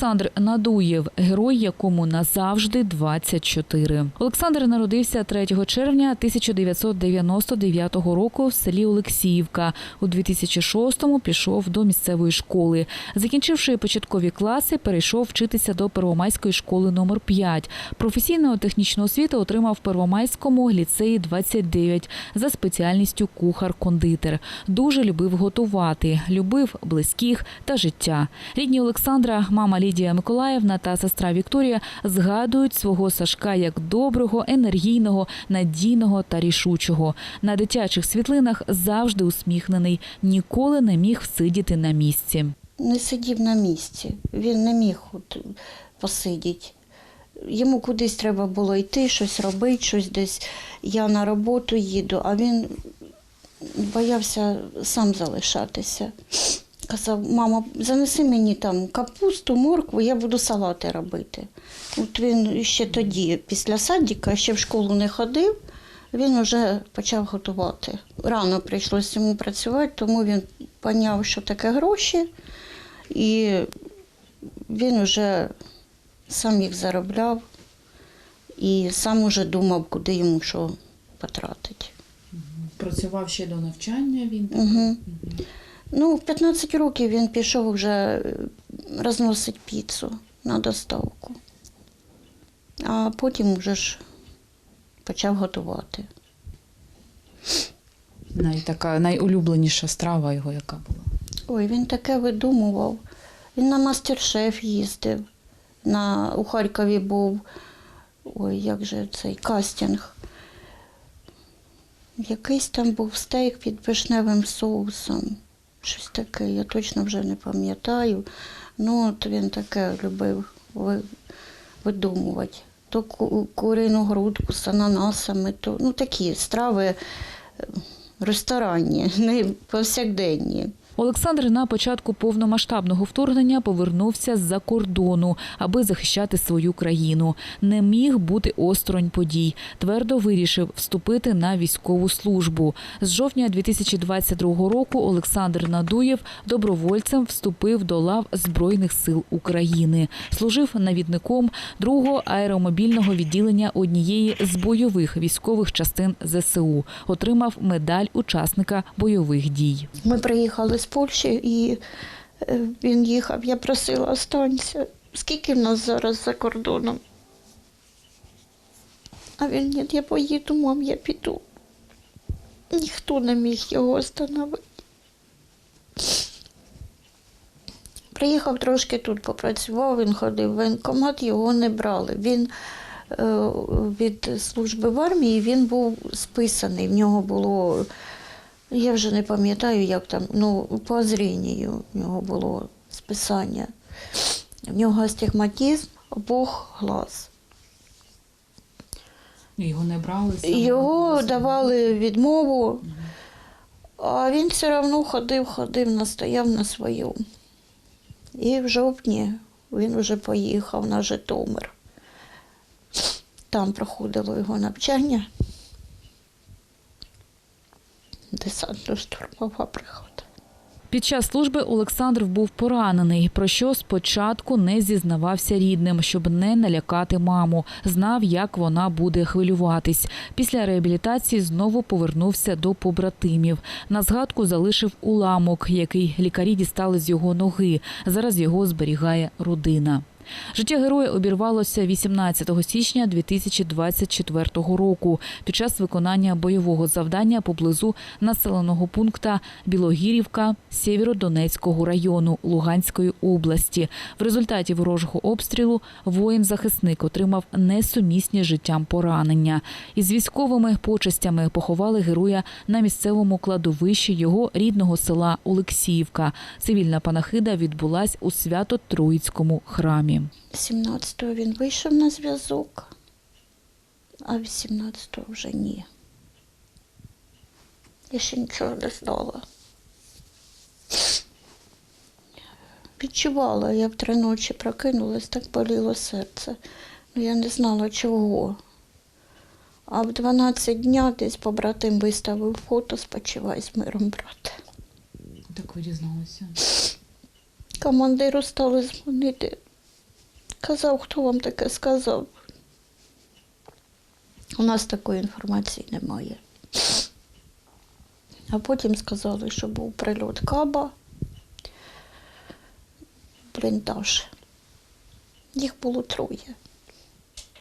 Олександр Надуєв, герой, якому назавжди 24. Олександр народився 3 червня 1999 року в селі Олексіївка. У 2006-му пішов до місцевої школи. Закінчивши початкові класи, перейшов вчитися до Первомайської школи номер 5. Професійну технічну освіту отримав в Первомайському ліцеї 29 за спеціальністю кухар-кондитер. Дуже любив готувати, любив близьких та життя. Рідні Олександра, мама Лідія Миколаївна та сестра Вікторія згадують свого Сашка як доброго, енергійного, надійного та рішучого. На дитячих світлинах завжди усміхнений, ніколи не міг всидіти на місці. не сидів на місці. Він не міг посидіти. Йому кудись треба було йти, щось робити, щось десь. Я на роботу їду, а він боявся сам залишатися. Казав, мама, занеси мені там капусту, моркву, я буду салати робити. От він ще тоді, після садика, ще в школу не ходив, він вже почав готувати. Рано прийшлося йому працювати, тому він поняв, що таке гроші, і він вже сам їх заробляв і сам уже думав, куди йому що потратити. Працював ще до навчання. Він Угу. Ну, в 15 років він пішов вже е, розносити піцу на доставку. А потім вже ж почав готувати. Найтака найулюбленіша страва його, яка була. Ой, він таке видумував. Він на мастер-шеф їздив. На, у Харкові був. Ой, як же цей кастинг. Якийсь там був стейк під вишневим соусом. Щось таке, я точно вже не пам'ятаю. Ну, от він таке любив видумувати. То ку- курину грудку з ананасами, то ну, такі страви е, ресторанні, не повсякденні. Олександр на початку повномасштабного вторгнення повернувся з-за кордону, аби захищати свою країну. Не міг бути осторонь подій. Твердо вирішив вступити на військову службу. З жовтня 2022 року Олександр Надуєв добровольцем вступив до лав Збройних сил України. Служив навідником другого аеромобільного відділення однієї з бойових військових частин ЗСУ. Отримав медаль учасника бойових дій. Ми приїхали з Польщі і е, він їхав. Я просила, останься. Скільки в нас зараз за кордоном? А він ні, я поїду, мам, я піду. Ніхто не міг його остановити. Приїхав трошки тут, попрацював, він ходив в воєнкомат, його не брали. Він е, від служби в армії він був списаний. В нього було я вже не пам'ятаю, як там, ну, по зрінню в нього було списання. В нього астигматизм обох глаз. Його не брали Його давали відмову, а він все одно ходив, ходив, настояв на своєму. І в жовтні він вже поїхав на Житомир. Там проходило його навчання. Десантно-штурмова бригада. Під час служби Олександр був поранений, про що спочатку не зізнавався рідним, щоб не налякати маму. Знав, як вона буде хвилюватись. Після реабілітації знову повернувся до побратимів. На згадку залишив уламок, який лікарі дістали з його ноги. Зараз його зберігає родина. Життя героя обірвалося 18 січня 2024 року під час виконання бойового завдання поблизу населеного пункта Білогірівка Сєвєродонецького району Луганської області. В результаті ворожого обстрілу воїн-захисник отримав несумісні життям поранення. Із військовими почестями поховали героя на місцевому кладовищі його рідного села Олексіївка. Цивільна панахида відбулась у Свято-Троїцькому храмі. 17-го він вийшов на зв'язок, а 18-го вже ні. Я ще нічого не знала. Відчувала, я в три ночі прокинулась, так боліло серце. Ну, я не знала чого. А в 12 дня десь побратим виставив фото, спочивай з миром, брате. Так ви дізналися. Командиру стали дзвонити. Казав, хто вам таке сказав. У нас такої інформації немає. А потім сказали, що був прильот каба, бліндаж. Їх було троє.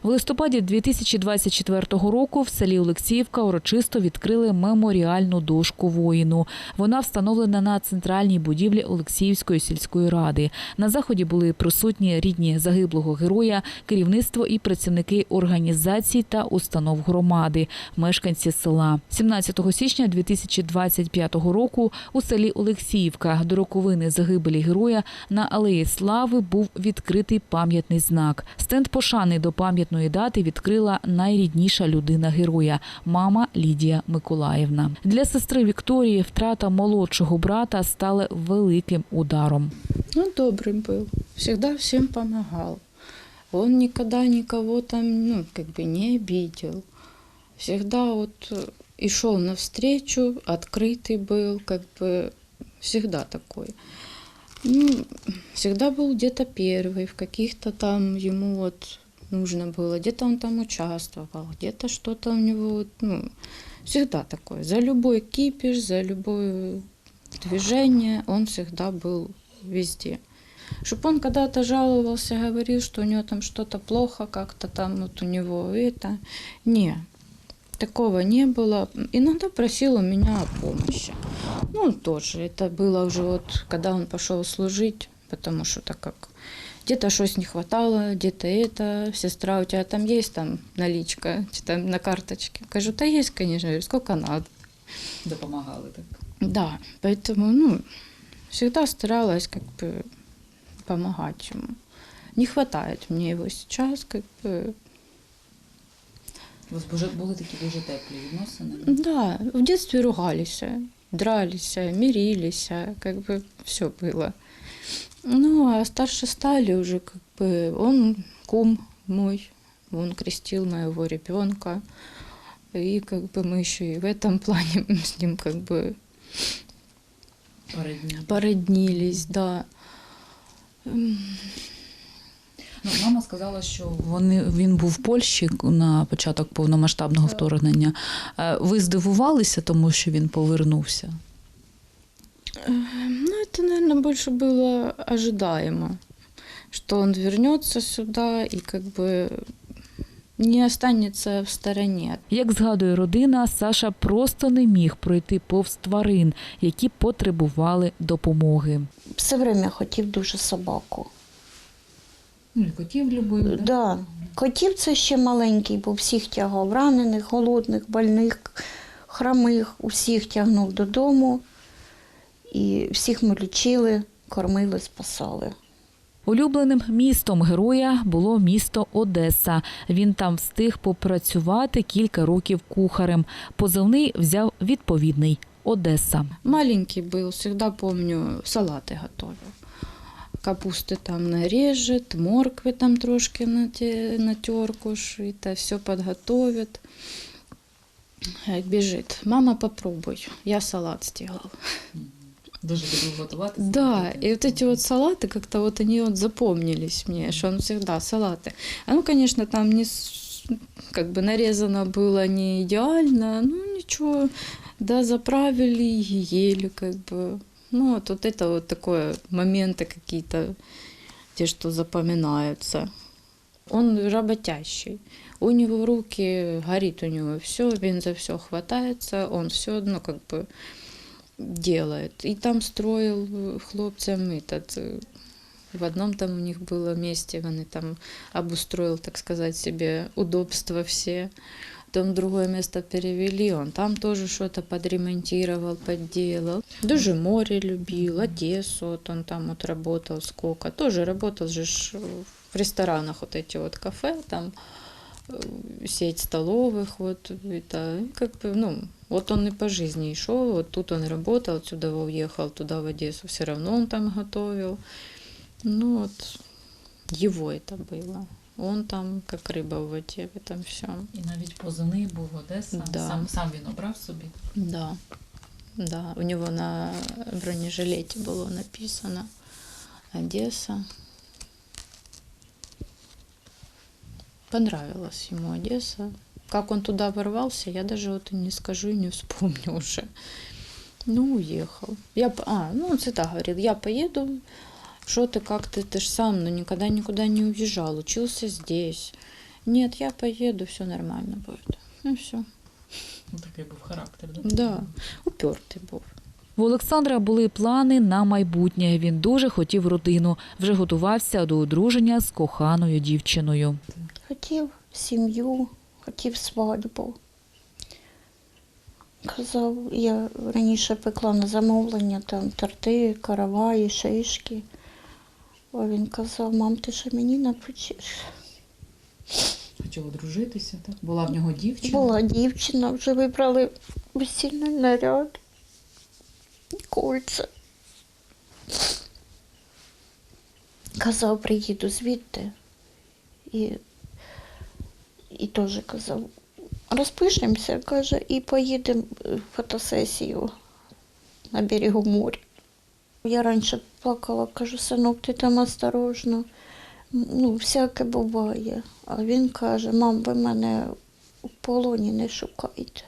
В листопаді 2024 року в селі Олексіївка урочисто відкрили меморіальну дошку воїну. Вона встановлена на центральній будівлі Олексіївської сільської ради. На заході були присутні рідні загиблого героя, керівництво і працівники організацій та установ громади, мешканці села. 17 січня 2025 року у селі Олексіївка до роковини загибелі героя на алеї Слави був відкритий пам'ятний знак. Стенд пошани до пам'ятної дати відкрила найрідніша людина героя мама Лідія Миколаївна. Для сестри Вікторії втрата молодшого брата стала великим ударом. Ну, добрый был. Всегда всем помогал. Он никогда никого там, ну, как бы не обидел. Всегда вот э, и шел навстречу, открытый был, как бы всегда такой. Ну, всегда был где-то первый, в каких-то там ему вот нужно было, где-то он там участвовал, где-то что-то у него, вот, ну, всегда такой. За любой кипиш, за любое движение он всегда был везде. Чтоб он когда-то жаловался, говорил, что у него там что-то плохо, как-то там вот у него это. Не, такого не было. Иногда просил у меня о помощи. Ну, тоже, это было уже вот, когда он пошел служить, потому что так как где-то что-то не хватало, где-то это, сестра, у тебя там есть там наличка, чи там на карточке? Кажу, да есть, конечно, Я говорю, сколько надо. Допомагали так. Да, поэтому, ну, всегда старалась как бы помогать ему. Не хватает мне его сейчас, как бы. У вас були такі дуже теплі відносини. Да, в детстве ругались, дрались, мирились, как бы все было. Ну, а старше стали уже, как бы, он кум мой, он крестил моего ребенка. И как бы мы еще и в этом плане с ним как бы породнились, да. М, Ну, мама сказала, що вони, він був в Польщі на початок повномасштабного вторгнення. Е, Ви здивувалися, тому що він повернувся? Ну, это, наверное, больше было ожидаемо, что он вернется сюда и как бы не останется в стороне. Як згадує родина, Саша просто не міг пройти повз тварин, які потребували допомоги. Все время хотів дуже собаку. Ну, і котів любив. Да. Котів це ще маленький, був всіх тягав ранених, голодних, больних, хромих, усіх тягнув додому. І всіх ми лічили, кормили, спасали. Улюбленим містом героя було місто Одеса. Він там встиг попрацювати кілька років кухарем. Позивний взяв відповідний Одеса. Маленький был, всегда помню, салаты готовил. Капусты там нарежет, морквы там трошки нате- натеркуш, это все подготовит. Э, Бежит. Мама, попробуй. Я салат сделал. Любив готувати. Да, и вот эти вот салаты, как-то вот они вот запомнились мне, что он всегда салаты. Ну, конечно, там не как бы нарезано было не идеально, ну ничего, да, заправили и ели, как бы. Ну, вот, вот это вот такое моменты какие-то, те, что запоминаются. Он работящий. У него руки, горит у него все, он за все хватается, он все, ну, как бы делает. И там строил э, хлопцам этот, э, в одном там у них было месте, он и там обустроил, так сказать, себе удобства все. Потом другое место перевели, он там тоже что-то подремонтировал, подделал. Даже море любил, Одессу, вот он там вот работал сколько. Тоже работал же в ресторанах вот эти вот кафе, там сеть столовых, вот это, и как бы, ну, вот он и по жизни и шел, вот тут он работал, отсюда уехал туда в Одессу, все равно он там готовил. Ну вот, его это было. Он там как рыба в воде в этом всем. І навіть позивний був Одеса. Да. Сам, сам він обрав собі. Да, да, у него на бронежилете было написано Одесса. Понравилась ему Одесса. Как он туда ворвался, я даже вот и не скажу и не вспомню уже. Ну, уехал. Я, п- а, ну, он всегда говорит, я поеду, что ты, как ты, ты ж сам, ну, никогда никуда не уезжал, учился здесь. Нет, я поеду, все нормально будет. Ну, все. Ну, такий був характер, Да, упертий був. В Олександра були плани на майбутнє. Він дуже хотів родину, вже готувався до одруження з коханою дівчиною. Хотів сім'ю, хотів свадьбу. Казав, я раніше пекла на замовлення там торти, караваї, шишки. А він казав, мам, ти ще мені напечеш. Хотів одружитися, так? Була в нього дівчина. Була дівчина, вже вибрали весільний наряд. Кольця. Казав, приїду звідти. І, і теж казав, розпишемося, каже, і поїдемо в фотосесію на берегу моря. Я раніше плакала, кажу, синок, ти там осторожно. Ну, всяке буває. А він каже, мам, ви мене у полоні не шукайте.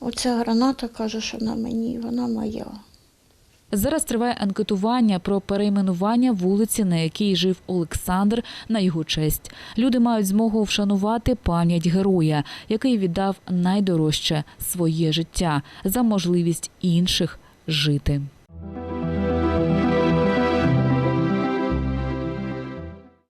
Оця граната каже, що на мені, вона моя. Зараз триває анкетування про перейменування вулиці, на якій жив Олександр, на його честь. Люди мають змогу вшанувати пам'ять героя, який віддав найдорожче своє життя за можливість інших жити.